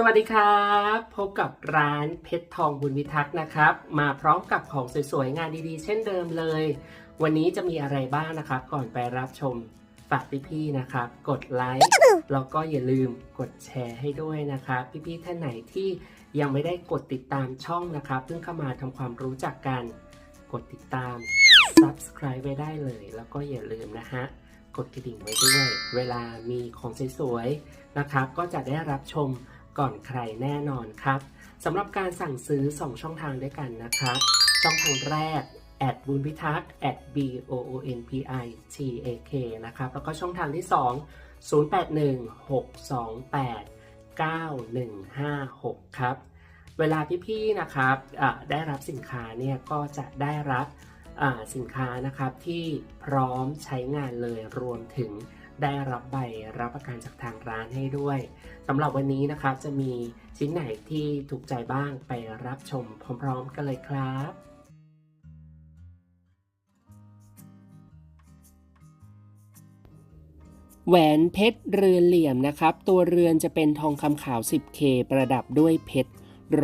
สวัสดีครับ พบกับร้านเพชรทองบุญวิทักษ์นะครับ มาพร้อมกับของสวยๆ งานดีๆ เช่นเดิมเลย วันนี้จะมีอะไรบ้างนะครับ ก่อนไปรับชมฝากพี่ๆนะครับ กดไลค์แล้วก็อย่าลืมกดแชร์ให้ด้วยนะครับ พี่ๆท่านไหนที่ยังไม่ได้กดติดตามช่องนะครับเพิ่งเข้ามาทำความรู้จักกัน กดติดตาม subscribe ไว้ได้เลย แล้วก็อย่าลืมนะฮะกดกระดิ่งไว้ด้วย เวลามีของสวยๆนะครับ ก็จะได้รับชม ก่อนใครแน่นอนครับสำหรับการสั่งซื้อ 2 ช่องทางด้วยกันนะครับ ช่องทางแรก at บุญพิทักษ์ at b o o n p i t a k นะครับ แล้วก็ช่องทางที่ 2 081 628 9156 ครับ เวลาพี่ๆนะครับได้รับสินค้าเนี่ยก็จะได้รับสินค้านะครับที่พร้อมใช้งานเลยรวมถึง ได้รับใบรับประกันจากทางร้านให้ด้วยสำหรับวันนี้นะครับจะมีชิ้นไหนที่ถูกใจบ้างไปรับชมพร้อมๆกันเลยครับแหวนเพชรเรือนเหลี่ยมนะครับ ตัวเรือนจะเป็นทองคำขาว 10K ประดับด้วยเพชร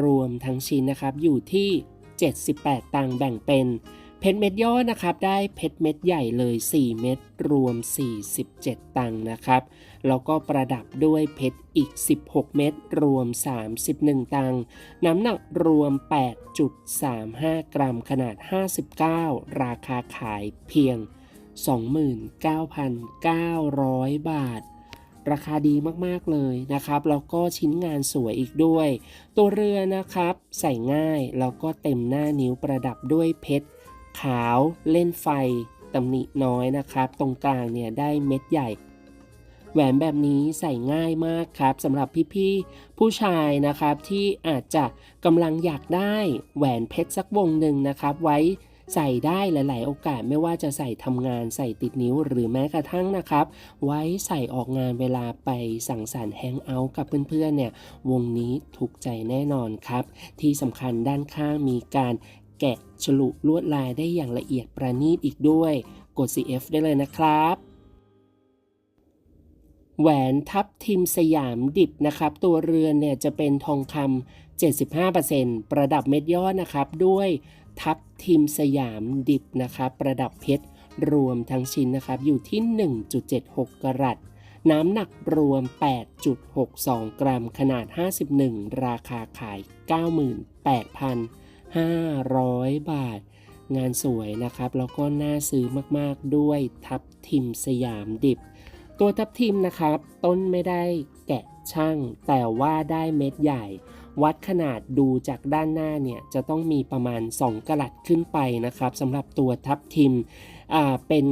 รวมทั้งชิ้นนะครับ อยู่ที่ 78 ตังค์แบ่งเป็น เพชรเม็ดย่อนะครับได้เพชรเม็ดใหญ่เลย 4 เม็ดรวม 47 ตังค์นะครับแล้วก็ประดับด้วยเพชรอีก 16 เม็ดรวม 31 ตังค์น้ำหนักรวม 8.35 กรัมขนาด 59 ราคาขายเพียง 29,900 บาท ราคาดีมากๆเลยนะครับ แล้วก็ชิ้นงานสวยอีกด้วย ตัวเรือนะครับใส่ง่ายแล้วก็เต็มหน้านิ้วประดับด้วยเพชร ขาวเล่นไฟตำหนิน้อยนะครับ ตรงกลางเนี่ยได้เม็ดใหญ่ แหวนแบบนี้ใส่ง่ายมากครับสำหรับพี่ๆผู้ชายนะครับที่อาจจะกำลังอยากได้แหวนเพชรสักวงหนึ่งนะครับ ไว้ใส่ได้หลาย ๆ โอกาสไม่ว่าจะใส่ทำงานใส่ติดนิ้วหรือแม้กระทั่งนะครับ ไว้ใส่ออกงานเวลาไปสังสรรค์แฮงเอาท์กับเพื่อน ๆ เนี่ย วงนี้ถูกใจแน่นอนครับ ที่สำคัญด้านข้างมีการ แกะฉลุลวดลายได้อย่างละเอียดประณีตอีกด้วย กด CF ได้เลยนะครับ แหวนทับทิมสยามดิบนะครับ ตัวเรือนเนี่ยจะเป็นทองคำ75%ประดับเม็ดยอดนะครับ ด้วยทับทิมสยามดิบนะครับ ประดับเพชรรวมทั้งชิ้นนะครับ อยู่ที่ 1.76 กรัตน้ำหนักรวม 8.62 กรัม ขนาด 51 ราคาขาย 500 บาท งานสวยนะครับ แล้วก็น่าซื้อมากๆด้วยทับทิมสยามดิบ ตัวทับทิมนะครับ ต้นไม่ได้แกะช่าง แต่ว่าได้เม็ดใหญ่ วัดขนาดดูจากด้านหน้าเนี่ย จะต้องมีประมาณ 2กะลัดขึ้นไปนะครับสำหรับตัวทับทิมเป็น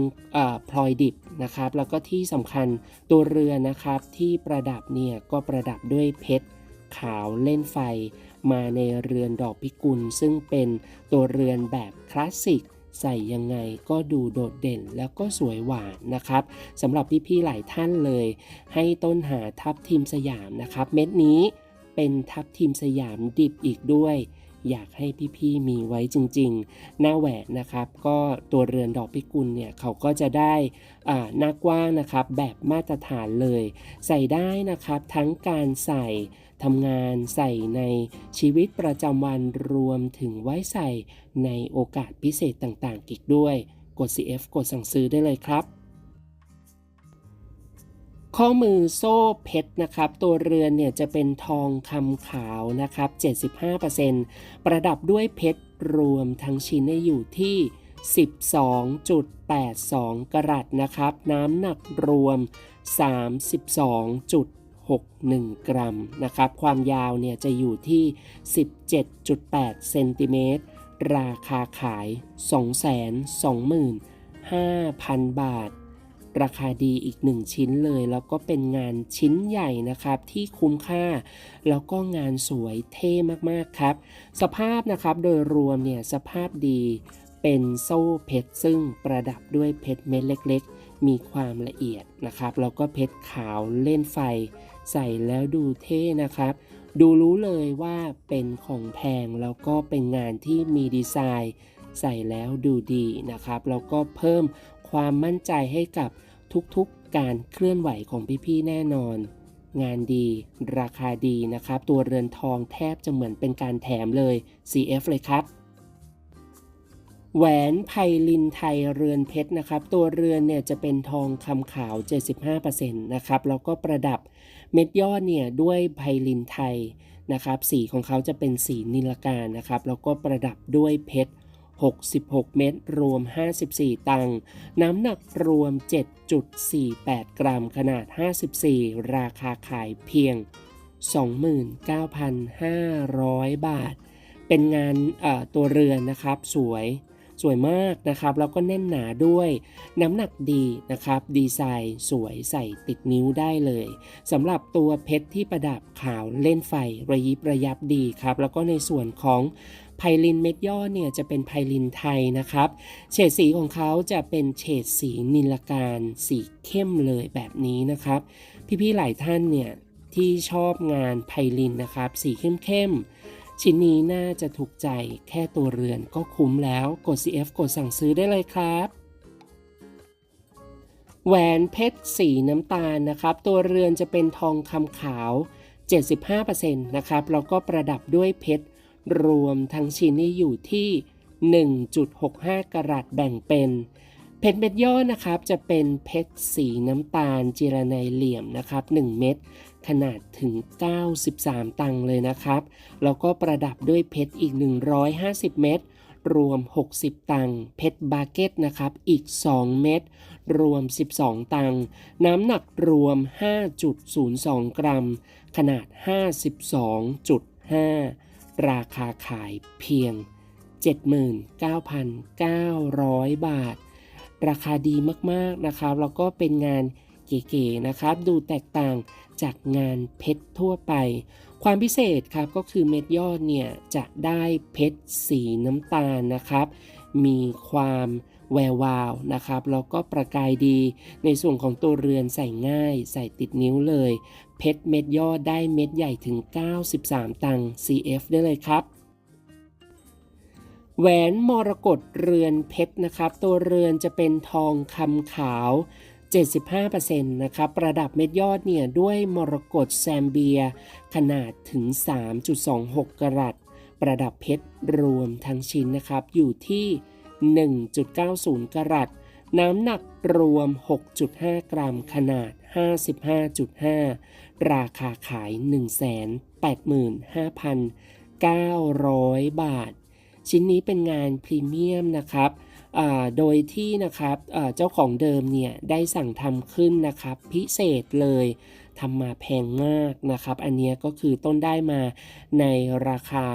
พลอยดิบนะครับ แล้วก็ที่สำคัญตัวเรือนะครับที่ประดับเนี่ยก็ประดับด้วยเพชรขาวเล่นไฟ มาในเรือนดอกพิกุล ซึ่งเป็นตัวเรือนแบบคลาสสิกใส่ยังไงก็ดูโดดเด่นแล้วก็สวยหวานนะครับสำหรับพี่ๆหลายท่านเลย ให้ต้นหาทับทิมสยามนะครับ เม็ดนี้เป็นทับทิมสยามดิบอีกด้วย อยากให้พี่ๆมีไว้จริงๆ หน้าแหวนนะครับ ก็ตัวเรือนดอกพิกุลเนี่ยเขาก็จะได้อ่าหน้ากว้างนะครับแบบมาตรฐานเลย ใส่ได้นะครับทั้งการใส่ ทำงานใส่ในชีวิตประจำวันรวมถึงไว้ใส่ในโอกาสพิเศษต่างๆ อีกด้วย กด CF กดสั่งซื้อได้เลยครับ ข้อมือโซ่เพชรนะครับ ตัวเรือนเนี่ยจะเป็นทองคำขาวนะครับ 75%ประดับด้วยเพชรรวมทั้งชิ้นเนี่ยอยู่ที่ 12.82 กรัตนะครับ น้ำหนักรวม 61 กรัมนะครับ ความยาวเนี่ยจะอยู่ที่ 17.8 เซนติเมตร ราคาขาย 225,000 บาท ราคาดีอีกหนึ่งชิ้นเลย แล้วก็เป็นงานชิ้นใหญ่นะครับที่คุ้มค่า แล้วก็งานสวยเท่มากๆครับ สภาพนะครับโดยรวมเนี่ยสภาพดีเป็นโซ่เพชรซึ่งประดับด้วยเพชรเม็ดเล็ก ๆ มีความละเอียดนะครับ แล้วก็เพชรขาวเล่นไฟ ใส่แล้วดูเท่นะครับ ดูรู้เลยว่าเป็นของแพงแล้วก็เป็นงานที่มีดีไซน์ ใส่แล้วดูดีนะครับ แล้วก็เพิ่มความมั่นใจให้กับทุกๆการเคลื่อนไหวของพี่ๆแน่นอน งานดี ราคาดีนะครับ ตัวเรือนทองแทบจะเหมือนเป็นการแถมเลย CF เลยครับ แหวนไพลินไทยเรือนเพชรนะครับ ตัวเรือนเนี่ยจะเป็นทองคำขาว 75%นะครับ แล้วก็ประดับเม็ดยอดเนี่ยด้วยไพลินไทยนะครับ สีของเขาจะเป็นสีนิลการนะครับ แล้วก็ประดับด้วยเพชร 66 เม็ดรวม 54 ตังค์น้ำหนักรวม 7.48 กรัม ขนาด 54 ราคาขายเพียง 29,500 บาท เป็นงานตัวเรือนนะครับสวย สวยมากนะครับแล้วก็แน่นหนาด้วย น้ำหนักดีนะครับ ดีไซน์สวยใส่ติดนิ้วได้เลยสำหรับตัวเพชรที่ประดับขาวเล่นไฟระยิบระยับดีครับ แล้วก็ในส่วนของไพลินเม็ดย่อเนี่ยจะเป็นไพลินไทยนะครับ เฉดสีของเขาจะเป็นเฉดสีนิลการสีเข้มเลยแบบนี้นะครับ พี่ๆหลายท่านเนี่ยที่ชอบงานไพลินนะครับ สีเข้มๆ ชิ้นนี้น่าจะถูกใจแค่ตัวเรือนก็คุ้มแล้ว กด CF กดสั่งซื้อได้เลยครับแหวนเพชรสีน้ำตาลนะครับ ตัวเรือนจะเป็นทองคำขาว 75%นะครับแล้วก็ประดับด้วยเพชร รวมทั้งชิ้นนี้อยู่ที่ 1.65 กรัตแบ่งเป็น เพชรเม็ดย่อนะครับจะเป็นเพชรสีน้ำตาลจิรนัยเหลี่ยมนะครับ 1 เม็ด ขนาดถึง 93 ตังค์เลยนะครับ แล้วก็ประดับด้วยเพชรอีก 150 เม็ดรวม 60 ตังค์เพชรบาเก็ตนะครับ อีก 2 เม็ดรวม 12 ตังค์น้ำหนักรวม 5.02 กรัม ขนาด 52.5 ราคาขายเพียง 79,900 บาท ราคาดีมาก ๆ นะครับ แล้วก็เป็นงาน เก๋ๆนะครับ ดูแตกต่างจากงานเพชรทั่วไป ความพิเศษครับก็คือเม็ดยอดเนี่ยจะได้เพชรสีน้ำตาลนะครับ มีความแวววาวนะครับแล้วก็ประกายดี ในส่วนของตัวเรือนใส่ง่าย ใส่ติดนิ้วเลย เพชรเม็ดยอดได้เม็ดใหญ่ถึง 93 ตัง CF ได้เลยครับแหวนมรกตเรือนเพชรนะครับ ตัวเรือนจะเป็นทองคำขาว 75%นะครับประดับเม็ดยอดเนี่ยด้วยมรกตแซมเบีย ขนาดถึง 3.26 กรัต ประดับเพชรรวมทั้งชิ้นนะครับอยู่ที่ 1.90 กรัต น้ำหนักรวม 6.5 กรัมขนาด 55.5 ราคาขาย 185,900 บาท ชิ้นนี้เป็นงานพรีเมียมนะครับ โดยที่นะครับเจ้าของเดิมเนี่ยได้สั่งทำขึ้นนะครับพิเศษเลยทำมาแพงมากนะครับ อันนี้ก็คือต้นได้มาในราคา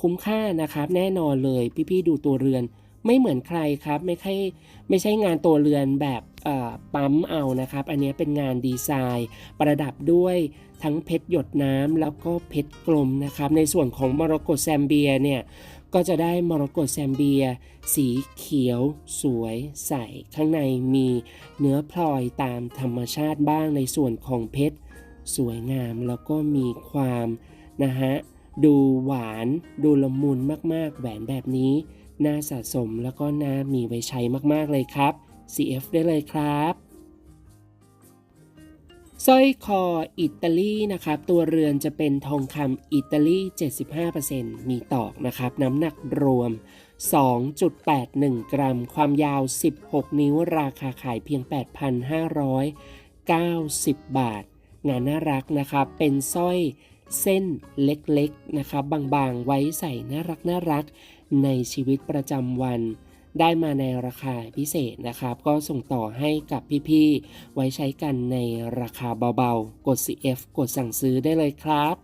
คุ้มค่านะครับ แน่นอนเลยพี่ๆดูตัวเรือนไม่เหมือนใครครับไม่ใช่ไม่ใช่งานตัวเรือนแบบปั๊มเอานะครับ อันนี้เป็นงานดีไซน์ ประดับด้วยทั้งเพชรหยดน้ำแล้วก็เพชรกลมนะครับ ในส่วนของมรกตแซมเบียเนี่ย ก็จะได้มรกตแซมเบีย สีเขียว สวย ใส ข้างในมีเนื้อพลอยตามธรรมชาติบ้างในส่วนของเพชร สวยงามแล้วก็มีความนะฮะดูหวานดูละมุนมาก ๆ แหวนแบบนี้ น่าสะสมแล้วก็น่ามีไว้ใช้มาก ๆ เลยครับ CF ได้เลยครับ สร้อยคออิตาลีนะครับ ตัวเรือนจะเป็นทองคำอิตาลี 75%มีตอกนะครับ น้ำหนักรวม 2.81 กรัม ความยาว 16 นิ้ว ราคาขายเพียง 8,590 บาท งานน่ารักนะครับ เป็นสร้อยเส้นเล็กๆนะครับ บางๆ ไว้ใส่น่ารักน่ารักในชีวิตประจำวัน ได้มาในราคาพิเศษนะครับ ก็ส่งต่อให้กับพี่ๆ ไว้ใช้กันในราคาเบาๆ กด CF กดสั่งซื้อได้เลยครับ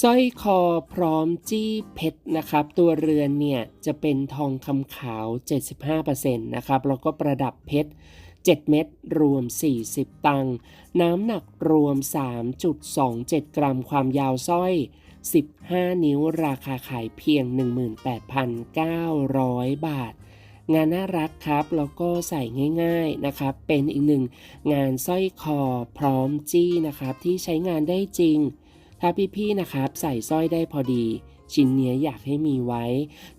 สร้อยคอพร้อมจี้เพชรนะครับ ตัวเรือนเนี่ยจะเป็นทองคำขาว 75%นะครับ แล้วก็ประดับเพชร 7 เม็ดรวม 40 ตังค์น้ำหนักรวม 3.27 กรัมความยาวสร้อย 15 นิ้วราคาขายเพียง 18,900 บาท งานน่ารักครับ แล้วก็ใส่ง่ายๆนะครับ เป็นอีกหนึ่งงานสร้อยคอพร้อมจี้นะครับ ที่ใช้งานได้จริง ถ้าพี่ๆนะครับ ใส่สร้อยได้พอดีชิ้นเนี้ยอยากให้มีไว้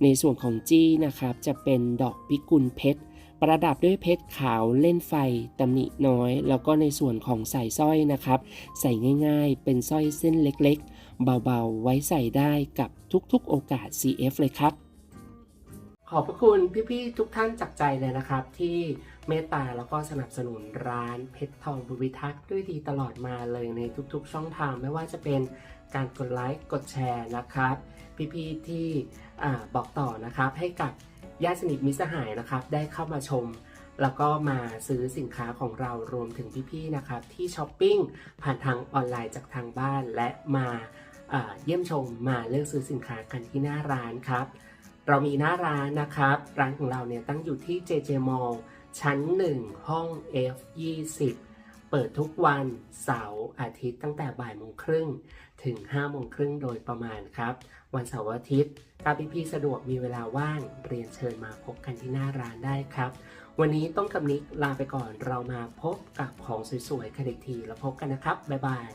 ในส่วนของจี้นะครับ จะเป็นดอกพิกุลเพชร ประดับด้วยเพชรขาวเล่นไฟตำหนิน้อย แล้วก็ในส่วนของใส่สร้อยนะครับ ใส่ง่ายๆ เป็นสร้อยเส้นเล็ก เบาๆ ไว้ใส่ได้กับทุกๆโอกาส CF เลยครับ ขอบพระคุณพี่ๆทุกท่านจากใจเลยนะครับ ที่เมตตาแล้วก็สนับสนุนร้านเพชรทองบุญวิทักษ์ด้วยดีตลอดมาเลยในทุกๆ ช่องทางไม่ว่าจะเป็นการกดไลค์กดแชร์นะครับ พี่ๆที่บอกต่อนะครับให้กับญาติสนิทมิตรสหายนะครับได้เข้ามาชมแล้วก็มาซื้อสินค้าของเรารวมถึงพี่ๆนะครับที่ช้อปปิ้งผ่านทางออนไลน์จากทางบ้านและมา เยี่ยมชมมาเลือกซื้อสินค้ากันที่หน้าร้านครับ เรามีหน้าร้านนะครับ ร้านของเราเนี่ยตั้งอยู่ที่ JJ Mall ชั้น 1 ห้อง F20 เปิดทุกวันเสาร์อาทิตย์ตั้งแต่บ่ายโมงครึ่งถึง5โมงครึ่งโดยประมาณครับ วันเสาร์อาทิตย์ถ้าพี่ๆสะดวกมีเวลาว่างเรียนเชิญมาพบกันที่หน้าร้านได้ครับ วันนี้ต้องคำนิกลาไปก่อนเรามาพบกับของสวยๆกันอีทีแล้วพบกันนะครับ บ๊ายบาย